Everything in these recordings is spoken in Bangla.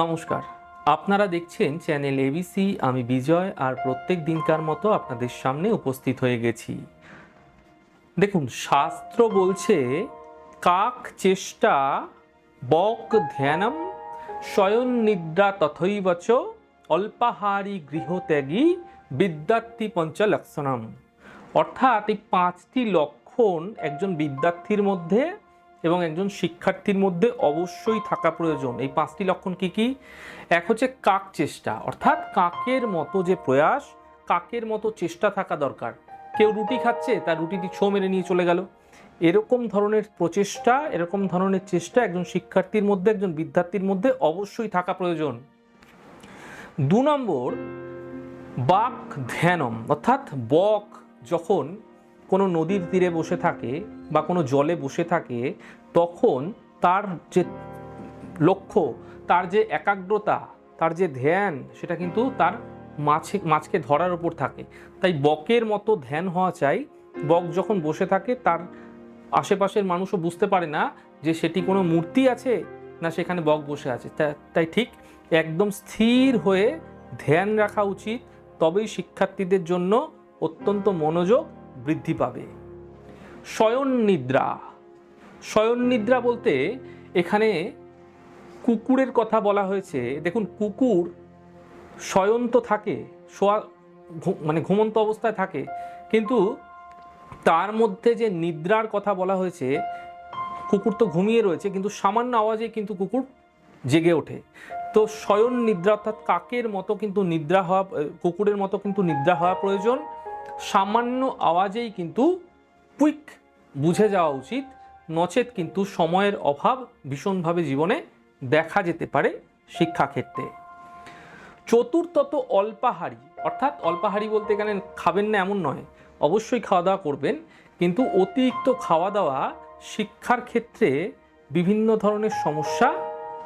নমস্কার। আপনারা দেখছেন চ্যানেল এবিসি, আমি বিজয়, আর প্রত্যেক দিনকার মতো আপনাদের সামনে উপস্থিত হয়ে গেছি। দেখুন, শাস্ত্র বলছে, কাক চেষ্টা বক ধ্যানম, শয়ন নিদ্রা তথৈবচ, অল্পাহারী গৃহত্যাগী বিদ্যার্থী পঞ্চলক্ষণম অর্থাৎ এই পাঁচটি লক্ষণ একজন বিদ্যার্থীর মধ্যে এবং একজন শিক্ষার্থীর মধ্যে অবশ্যই থাকা প্রয়োজন। এই পাঁচটি লক্ষণ কি কি? এক হচ্ছে কাক চেষ্টা, অর্থাৎ কাকের মতো যে প্রয়াস, কাকের মতো চেষ্টা থাকা দরকার। কেউ রুটি খাচ্ছে, তার রুটিটি ছো মেরে নিয়ে চলে গেল। এরকম ধরনের প্রচেষ্টা, এরকম ধরনের চেষ্টা একজন শিক্ষার্থীর মধ্যে, একজন বিদ্যার্থীর মধ্যে অবশ্যই থাকা প্রয়োজন। দু নম্বর, বাক ধ্যানম, অর্থাৎ বক যখন কোনো নদীর তীরে বসে থাকে বা কোনো জলে বসে থাকে, তখন তার যে লক্ষ্য, তার যে একাগ্রতা, তার যে ধ্যান, সেটা কিন্তু তার মাছে, মাছকে ধরার উপর থাকে। তাই বকের মতো ধ্যান হওয়া চাই। বক যখন বসে থাকে, তার আশেপাশের মানুষও বুঝতে পারে না যে সেটি কোনো মূর্তি আছে না সেখানে বক বসে আছে। তাই ঠিক একদম স্থির হয়ে ধ্যান রাখা উচিত। তবেই শিক্ষার্থীদের জন্য অত্যন্ত মনোযোগ বৃদ্ধি পাবে। শয়ন নিদ্রা শয়ন নিদ্রা বলতে এখানে কুকুরের কথা বলা হয়েছে। দেখুন, কুকুর শয়ন তো থাকে, শোয়া মানে ঘুমন্ত অবস্থায় থাকে, কিন্তু তার মধ্যে যে নিদ্রার কথা বলা হয়েছে, কুকুর তো ঘুমিয়ে রয়েছে, কিন্তু সামান্য আওয়াজে কিন্তু কুকুর জেগে ওঠে। তো শয়ন নিদ্রা অর্থাৎ কাকের মতো কিন্তু নিদ্রা হওয়া, কুকুরের মতো কিন্তু নিদ্রা হওয়া প্রয়োজন। সামান্য আওয়াজেই কিন্তু কুইক বুঝে যাওয়া উচিত। নচেত কিন্তু সময়ের অভাব ভীষণভাবে জীবনে দেখা যেতে পারে শিক্ষাক্ষেত্রে। চতুর্থত অল্পাহারি, অর্থাৎ অল্পাহারি বলতে এখানে খাবেন না এমন নয়, অবশ্যই খাওয়া দাওয়া করবেন, কিন্তু অতিরিক্ত খাওয়া দাওয়া শিক্ষার ক্ষেত্রে বিভিন্ন ধরনের সমস্যা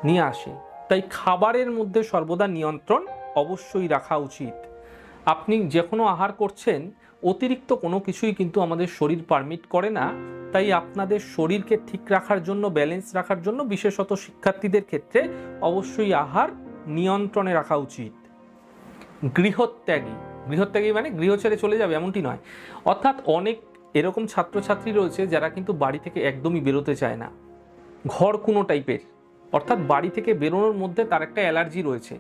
নিয়ে আসে। তাই খাবারের মধ্যে সর্বদা নিয়ন্ত্রণ অবশ্যই রাখা উচিত। আপনি যে কোনো আহার করছেন, অতিরিক্ত কোনো কিছুই কিন্তু আমাদের শরীর পারমিট করে না। তাই আপনাদের শরীরকে ঠিক রাখার জন্য ব্যালেন্স রাখার জন্য বিশেষত শিক্ষার্থীদের ক্ষেত্রে অবশ্যই আহার নিয়ন্ত্রণে রাখা উচিত। গৃহত্যাগী। গৃহত্যাগী মানে গৃহ ছেড়ে চলে যাবে, এমনটি নয়। অর্থাৎ অনেক এরকম ছাত্রছাত্রী রয়েছে যারা কিন্তু বাড়ি থেকে একদমই বেরোতে চায় না। ঘর কোনো টাইপের অর্থাৎ বাড়ি থেকে বেরোনোর মধ্যে তার একটা অ্যালার্জি রয়েছে।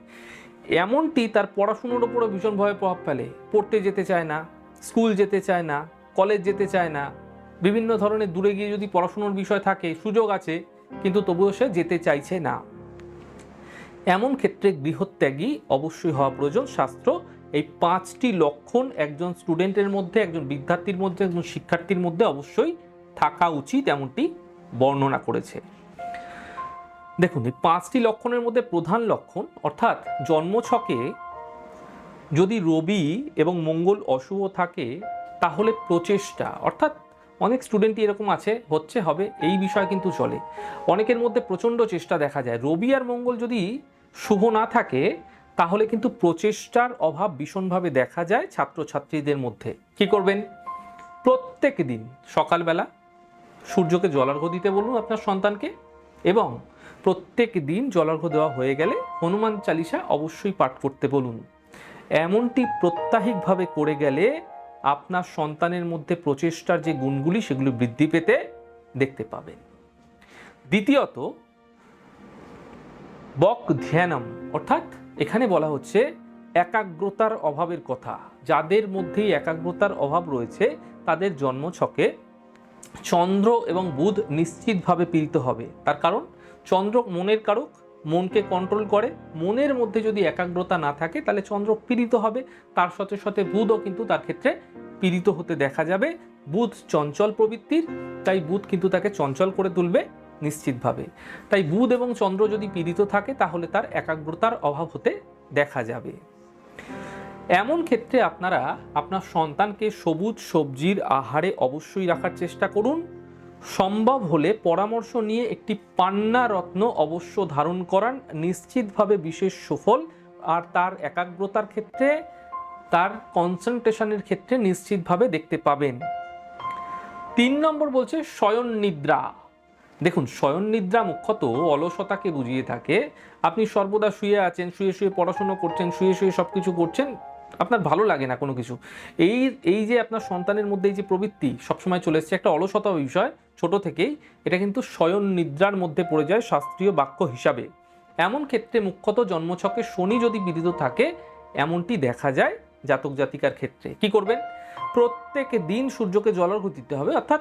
এমনটি তার পড়াশুনোর উপরও ভীষণভাবে প্রভাব ফেলে। পড়তে যেতে চায় না, স্কুল যেতে চায় না, কলেজ যেতে চায় না। বিভিন্ন ধরনের দূরে গিয়ে যদি পড়াশুনোর বিষয় থাকে, সুযোগ আছে, কিন্তু তবুও সে যেতে চাইছে না। এমন ক্ষেত্রে গৃহত্যাগী অবশ্যই হওয়া প্রয়োজন। শাস্ত্র, এই পাঁচটি লক্ষণ একজন স্টুডেন্টের মধ্যে, একজন বিদ্যার্থীর মধ্যে, একজন শিক্ষার্থীর মধ্যে অবশ্যই থাকা উচিত, এমনটি বর্ণনা করেছে। দেখুন, এই পাঁচটি লক্ষণের মধ্যে প্রধান লক্ষণ, অর্থাৎ জন্মছকে যদি রবি এবং মঙ্গল অশুভ থাকে, তাহলে প্রচেষ্টা, অর্থাৎ অনেক স্টুডেন্টই এরকম আছে, হচ্ছে, হবে, এই বিষয় কিন্তু চলে। অনেকের মধ্যে প্রচণ্ড চেষ্টা দেখা যায়। রবি আর মঙ্গল যদি শুভ না থাকে, তাহলে কিন্তু প্রচেষ্টার অভাব ভীষণভাবে দেখা যায় ছাত্রছাত্রীদের মধ্যে। কি করবেন? প্রত্যেক দিন সকালবেলা সূর্যকে জলার্ঘ্য দিতে বলুন আপনার সন্তানকে এবং প্রত্যেক দিন জলার্ঘ্য দেওয়া হয়ে গেলে হনুমান চালিসা অবশ্যই পাঠ করতে বলুন। এমনটি প্রত্যাহিকভাবে করে গেলে আপনার সন্তানের মধ্যে প্রচেষ্টার যে গুণগুলি, সেগুলি বৃদ্ধি পেতে দেখতে পাবেন। দ্বিতীয়ত, বক ধ্যানম, অর্থাৎ এখানে বলা হচ্ছে একাগ্রতার অভাবের কথা। যাদের মধ্যেই একাগ্রতার অভাব রয়েছে, তাদের জন্মছকে চন্দ্র এবং বুধ নিশ্চিতভাবে পীড়িত হবে। তার কারণ? চন্দ্র মনের কারক, মনকে কন্ট্রোল করে। মনের মধ্যে যদি একাগ্রতা না থাকে, তাহলে চন্দ্র পীড়িত হবে। তার সাথে সাথে বুধও কিন্তু তার ক্ষেত্রে পীড়িত হতে দেখা যাবে। বুধ চঞ্চল প্রবৃত্তির, তাই বুধ কিন্তু তাকে চঞ্চল করে তুলবে নিশ্চিতভাবে। তাই বুধ এবং চন্দ্র যদি পীড়িত থাকে, তাহলে তার একাগ্রতার অভাব হতে দেখা যাবে। এমন ক্ষেত্রে আপনারা আপনার সন্তানকে সবুজ সবজির আহারে অবশ্যই রাখার চেষ্টা করুন। সম্ভব হলে পরামর্শ নিয়ে একটি পান্না রত্ন অবশ্য ধারণ করান। নিশ্চিতভাবে বিশেষ সফল। আর তার একাগ্রতার ক্ষেত্রে, তার কনসেন্ট্রেশনের ক্ষেত্রে নিশ্চিতভাবে দেখতে পাবেন। তিন নম্বর বলছে শয়ন নিদ্রা। দেখুন শয়ন নিদ্রা মুখ্যত অলসতাকে বুঝিয়ে থাকে। আপনি সর্বদা শুয়ে আছেন, শুয়ে শুয়ে পড়াশুনো করছেন, শুয়ে শুয়ে সব কিছু করছেন আপনার ভালো লাগে না কোনো কিছু। এই এই যে আপনার সন্তানের মধ্যে এই যে প্রবৃত্তি সবসময় চলে এসছে, একটা অলসতা বিষয় ছোট থেকেই, এটা কিন্তু শয়ন নিদ্রার মধ্যে পড়ে যায় শাস্ত্রীয় বাক্য হিসাবে। এমন ক্ষেত্রে মুখ্যত জন্মছকে শনি যদি বিদিত থাকে, এমনটি দেখা যায় জাতক জাতিকার ক্ষেত্রে। কি করবেন? প্রত্যেক দিন সূর্যকে জলার্ঘ্য দিতে হবে, অর্থাৎ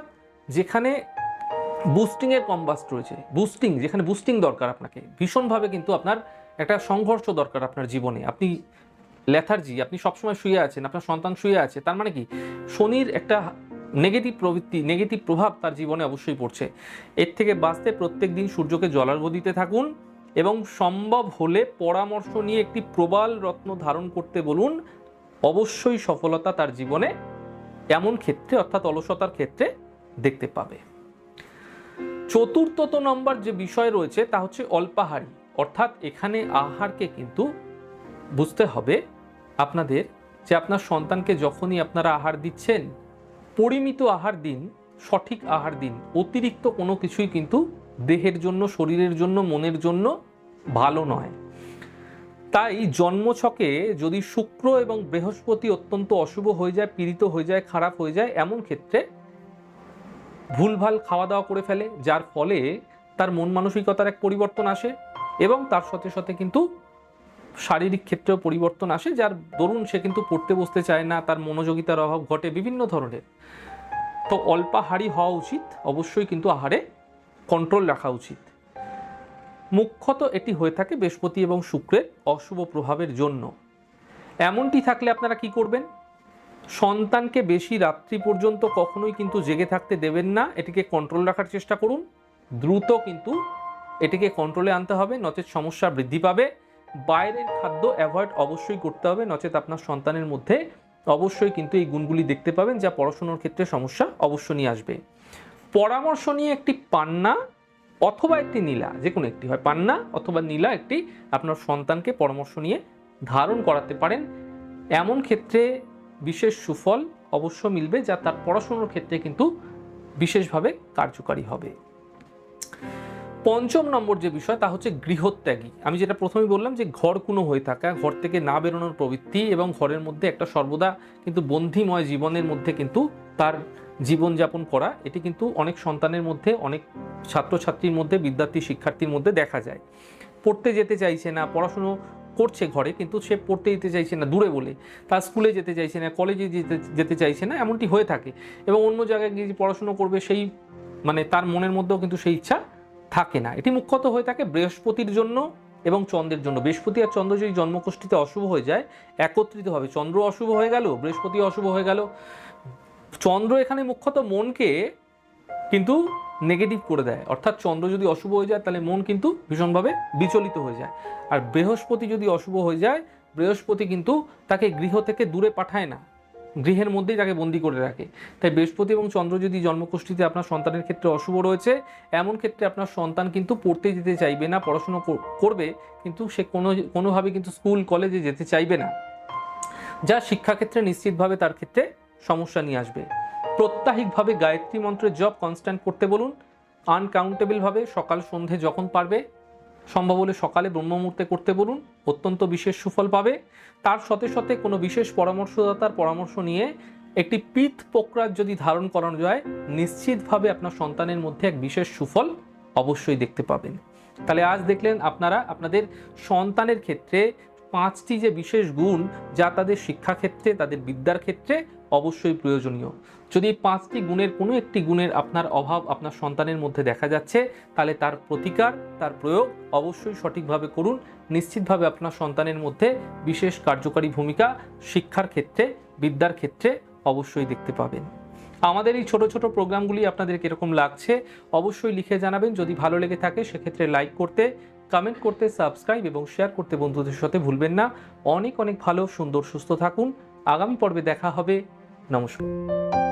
যেখানে বুস্টিংয়ের কম্বাস্ট রয়েছে বুস্টিং যেখানে বুস্টিং দরকার আপনাকে, ভীষণভাবে কিন্তু আপনার একটা সংঘর্ষ দরকার আপনার জীবনে। আপনি লেথার্জি আপনি সবসময় শুয়ে আছেন, আপনার সন্তান শুয়ে আছে, তার মানে কি? শনির একটা নেগেটিভ প্রবৃত্তি নেগেটিভ প্রভাব তার জীবনে অবশ্যই পড়ছে। এর থেকে বাঁচতে প্রত্যেক দিন সূর্যকে জলার্ঘ্য দিতে থাকুন এবং সম্ভব হলে পরামর্শ নিয়ে একটি প্রবাল রত্ন ধারণ করতে বলুন। অবশ্যই সফলতা তার জীবনে এমন ক্ষেত্রে, অর্থাৎ অলসতার ক্ষেত্রে দেখতে পাবে। চতুর্থত নম্বর যে বিষয় রয়েছে, তা হচ্ছে অল্পাহারী। অর্থাৎ এখানে আহারকে কিন্তু বুঝতে হবে আপনাদের যে আপনার সন্তানকে যখনই আপনারা আহার দিচ্ছেন, পরিমিত আহার দিন, সঠিক আহার দিন, অতিরিক্ত কোনো কিছুই কিন্তু দেহের জন্য, শরীরের জন্য, মনের জন্য ভালো নয়। তাই জন্মছকে যদি শুক্র এবং বৃহস্পতি অত্যন্ত অশুভ হয়ে যায়, পীড়িত হয়ে যায়, খারাপ হয়ে যায়, এমন ক্ষেত্রে ভুলভাল খাওয়া দাওয়া করে ফেলে, যার ফলে তার মন মানসিকতার এক পরিবর্তন আসে এবং তার সাথে সাথে কিন্তু শারীরিক ক্ষেত্রেও পরিবর্তন আসে, যার দরুন সে কিন্তু পড়তে বসতে চায় না, তার মনোযোগিতার অভাব ঘটে বিভিন্ন ধরনের। তো অল্পাহারি হওয়া উচিত, অবশ্যই কিন্তু আহারে কন্ট্রোল রাখা উচিত। মুখ্যত এটি হয়ে থাকে বৃহস্পতি এবং শুক্রের অশুভ প্রভাবের জন্য। এমনটি থাকলে আপনারা কি করবেন? সন্তানকে বেশি রাত্রি পর্যন্ত কখনোই কিন্তু জেগে থাকতে দেবেন না, এটিকে কন্ট্রোল রাখার চেষ্টা করুন। দ্রুত কিন্তু এটিকে কন্ট্রোলে আনতে হবে, নচেত সমস্যা বৃদ্ধি পাবে। বাইরের খাদ্য অ্যাভয়েড অবশ্যই করতে হবে, নচেত আপনার সন্তানের মধ্যে অবশ্যই কিন্তু এই গুণগুলি দেখতে পাবেন যা পড়াশোনার ক্ষেত্রে সমস্যা অবশ্য নিয়ে আসবে। পরামর্শ নিয়ে একটি পান্না অথবা একটি নীলা, যে কোনো একটি হয়, পান্না অথবা নীলা একটি আপনার সন্তানকে পরামর্শ নিয়ে ধারণ করাতে পারেন। এমন ক্ষেত্রে বিশেষ সুফল অবশ্য মিলবে যা তার পড়াশোনার ক্ষেত্রে কিন্তু বিশেষভাবে কার্যকারী হবে। পঞ্চম নম্বর যে বিষয়, তা হচ্ছে গৃহত্যাগী। আমি যেটা প্রথমে বললাম যে ঘর কোনো হয়ে থাকা, ঘর থেকে না বেরোনোর প্রবৃত্তি এবং ঘরের মধ্যে একটা সর্বদা কিন্তু বন্ধিময় জীবনের মধ্যে কিন্তু তার জীবনযাপন করা, এটি কিন্তু অনেক সন্তানের মধ্যে, অনেক ছাত্রছাত্রীর মধ্যে, বিদ্যার্থী, শিক্ষার্থীর মধ্যে দেখা যায়। পড়তে যেতে চাইছে না, পড়াশুনো করছে ঘরে, কিন্তু সে পড়তে যেতে চাইছে না, দূরে বলে। তার স্কুলে যেতে চাইছে না, কলেজে যেতে যেতে চাইছে না, এমনটি হয়ে থাকে। এবং অন্য জায়গায় গিয়ে পড়াশুনো করবে, সেই মানে তার মনের মধ্যেও কিন্তু সেই ইচ্ছা থাকে না। এটি মুখ্যত হয়ে থাকে বৃহস্পতির জন্য এবং চন্দ্রের জন্য। বৃহস্পতি আর চন্দ্র যদি জন্মকোষ্ঠীতে অশুভ হয়ে যায়, একত্রিত হবে। চন্দ্র অশুভ হয়ে গেল, বৃহস্পতি অশুভ হয়ে গেল। চন্দ্র এখানে মুখ্যত মনকে কিন্তু নেগেটিভ করে দেয়। অর্থাৎ চন্দ্র যদি অশুভ হয়ে যায়, তাহলে মন কিন্তু ভীষণভাবে বিচলিত হয়ে যায়। আর বৃহস্পতি যদি অশুভ হয়ে যায়, বৃহস্পতি কিন্তু তাকে গৃহ থেকে দূরে পাঠায় না। গৃহের মধ্যেই তাকে বন্দি করে রাখে। তাই বৃহস্পতি এবং চন্দ্র যদি জন্মকুষ্ঠিতে আপনার সন্তানের ক্ষেত্রে অশুভ রয়েছে, এমন ক্ষেত্রে আপনার সন্তান কিন্তু পড়তে যেতে চাইবে না, পড়াশুনো কর- করবে, কিন্তু সে কোনো, কোনোভাবে কিন্তু স্কুল, কলেজে যেতে চাইবে না। যা শিক্ষাক্ষেত্রে নিশ্চিতভাবে তার ক্ষেত্রে সমস্যা নিয়ে আসবে। প্রত্যাহিকভাবে গায়ত্রী মন্ত্রের জব কনস্ট্যান্ট করতে বলুন। আনকাউন্টেবলভাবে সকাল সন্ধে যখন পারবে সম্ভব হলে সকালে ব্রহ্ম মুহূর্তে করতে বলুন, অত্যন্ত বিশেষ সুফল পাবে। তার সাথে সাথে কোনো বিশেষ পরামর্শদাতার পরামর্শ নিয়ে একটি পিত পোকরাজ যদি ধারণ করানো যায়, নিশ্চিতভাবে আপনার সন্তানের মধ্যে এক বিশেষ সুফল অবশ্যই দেখতে পাবেন। তাহলে আজ দেখলেন আপনারা, আপনাদের সন্তানের ক্ষেত্রে পাঁচটি যে বিশেষ গুণ, যা তাদের শিক্ষাক্ষেত্রে, তাদের বিদ্যার ক্ষেত্রে অবশ্যই প্রয়োজনীয়। যদি পাঁচটি গুণের কোনো একটি গুণের আপনার অভাব আপনার সন্তানের মধ্যে দেখা যাচ্ছে, তাহলে তার প্রতিকার, তার প্রয়োগ অবশ্যই সঠিকভাবে করুন। নিশ্চিতভাবে আপনার সন্তানের মধ্যে বিশেষ কার্যকারী ভূমিকা শিক্ষার ক্ষেত্রে, বিদ্যার ক্ষেত্রে অবশ্যই দেখতে পাবেন। আমাদের এই ছোট ছোট প্রোগ্রামগুলি আপনাদের কীরকম লাগছে, অবশ্যই লিখে জানাবেন। যদি ভালো লেগে থাকে, সেক্ষেত্রে লাইক করতে, কমেন্ট করতে, সাবস্ক্রাইব এবং শেয়ার করতে বন্ধুদের সাথে ভুলবেন না। অনেক অনেক ভালো, সুন্দর, সুস্থ থাকুন। আগামী পর্বে দেখা হবে। নমস্কার